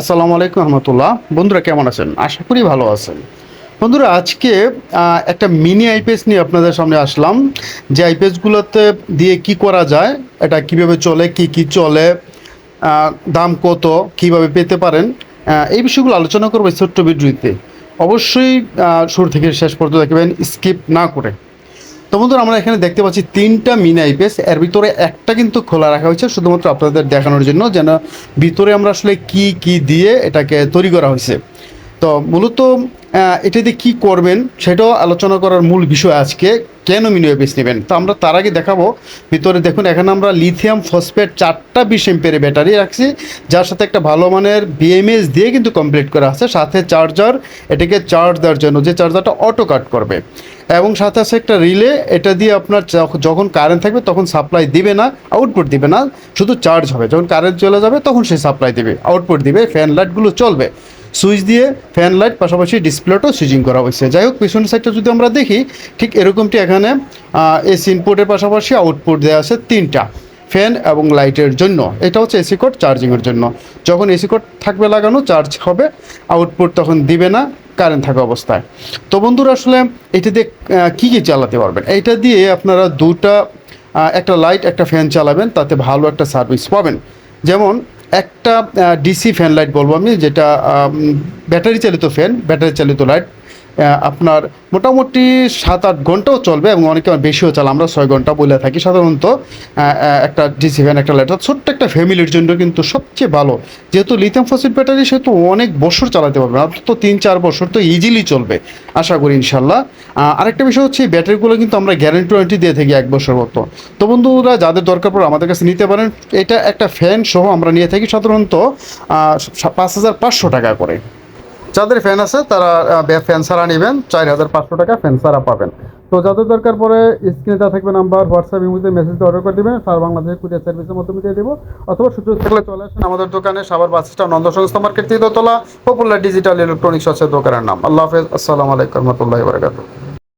আসসালামু আলাইকুম রহমতুল্লাহ। বন্ধুরা কেমন আছেন? আশা করি ভালো আছেন। বন্ধুরা, আজকে একটা মিনি আইপিএস নিয়ে আপনাদের সামনে আসলাম। যে আইপিএসগুলোতে দিয়ে কি করা যায়, এটা কীভাবে চলে, কি কি চলে দাম কত, কীভাবে পেতে পারেন এই বিষয়গুলো আলোচনা করব ছোট্ট ভিডিওতে। অবশ্যই শুরু থেকে শেষ পর্যন্ত দেখবেন, স্কিপ না করে। তো বন্ধুরা আমরা এখানে দেখতে পাচ্ছি তিনটা মিনি আইপিএস এর ভিতরে একটা কিন্তু খোলা রাখা হয়েছে শুধুমাত্র আপনাদের দেখানোর জন্য যেন ভিতরে আমরা আসলে কি কি দিয়ে এটাকে তৈরি করা হয়েছে। তো মূলত আহ, এটা দিয়ে কী করবেন সেটাও আলোচনা করার মূল বিষয় আজকে কেন মিনি আইপিএস নেবেন? তো আমরা তার আগে দেখাবো ভিতরে দেখুন এখানে আমরা লিথিয়াম ফসফেট চারটা বিশ এম্পের ব্যাটারি রাখছি যার সাথে একটা ভালো মানের বিএমএস দিয়ে কিন্তু কমপ্লিট করা আছে। সাথে চার্জার এটাকে চার্জ দেওয়ার জন্য যে চার্জারটা অটো কাট করবে। এবং সাথে আছে একটা রিলে, এটা দিয়ে আপনার যখন কারেন্ট থাকবে তখন সাপ্লাই দিবে না আউটপুট দিবে না, শুধু চার্জ হবে। যখন কারেন্ট চলে যাবে তখন সে সাপ্লাই দিবে আউটপুট দিবে ফ্যান লাইটগুলো চলবে। সুইচ দিয়ে ফ্যান লাইট পাশাপাশি ডিসপ্লেটাও সুইচিং করা হয়েছে। যাই হোক, পিছনের সাইডটা যদি আমরা দেখি, ঠিক এরকমটি এখানে এসি ইনপুটের পাশাপাশি আউটপুট দেওয়া আছে তিনটা ফ্যান এবং লাইটের জন্য। এটা হচ্ছে এসি কোড চার্জিংয়ের জন্য। যখন এসি কোড থাকবে লাগানো চার্জ হবে আউটপুট তখন দিবে না কারেন্ট থাকা অবস্থায়। তো বন্ধুরা, আসলে এটা দিয়ে কী কী চালাতে পারবেন? এইটা দিয়ে আপনারা দুটা একটা লাইট একটা ফ্যান চালাবেন, তাতে ভালো একটা সার্ভিস পাবেন। যেমন, একটা ডিসি ফ্যান লাইট বলব আমি, যেটা ব্যাটারি চালিত ফ্যান ব্যাটারি চালিত লাইট আপনার মোটামুটি সাত আট ঘন্টাও চলবে এবং অনেকে বেশিও চালা। আমরা ছয় ঘণ্টা বলে থাকি। সাধারণত একটা ডিসি ফ্যান একটা লাইট ছোট্ট একটা ফ্যামিলির জন্য কিন্তু সবচেয়ে ভালো। যেহেতু লিথিয়াম ফসিড ব্যাটারি সেহেতু অনেক বছর চালাতে পারবে অন্তত তিন, চার বছর তো ইজিলি চলবে, আশা করি ইনশাল্লাহ। আরেকটা বিষয় হচ্ছে, এই ব্যাটারিগুলো কিন্তু আমরা গ্যারেন্টি ওয়ারেন্টি দিয়ে থাকি এক বছর মতো। তো বন্ধুরা, যাদের দরকার পড়ে আমাদের কাছে নিতে পারেন। এটা একটা ফ্যান সহ আমরা নিয়ে থাকি সাধারণত পাঁচ হাজার পাঁচশো টাকা করে। যাদের ফ্যান আছে, তারা ফ্যান সারা নেবেন। চার হাজার পাঁচশো টাকা ফ্যান সারা পাবেন। তো যাদের দরকার পরে স্ক্রিনে দেওয়া থাকবে নাম্বার হোয়াটসঅ্যাপ ইমুতে মেসেজ অর্ডার করে দেবেন, সারা বাংলাদেশের কুরিয়ার সার্ভিসের মাধ্যমে দিয়ে দেবো। অথবা সুযোগ থাকলে চলে আসেন আমাদের দোকানে সাবার বাস স্ট্যান্ড নন্দ সংস্থা মার্কেট তৃতীয়তলা পপুলার ডিজিটাল ইলেকট্রনিক্স আছে দোকানের নাম। আল্লাহ হাফেজ, আসসালামু আলাইকুম রহমতুল্লাহ বারকাতুহ।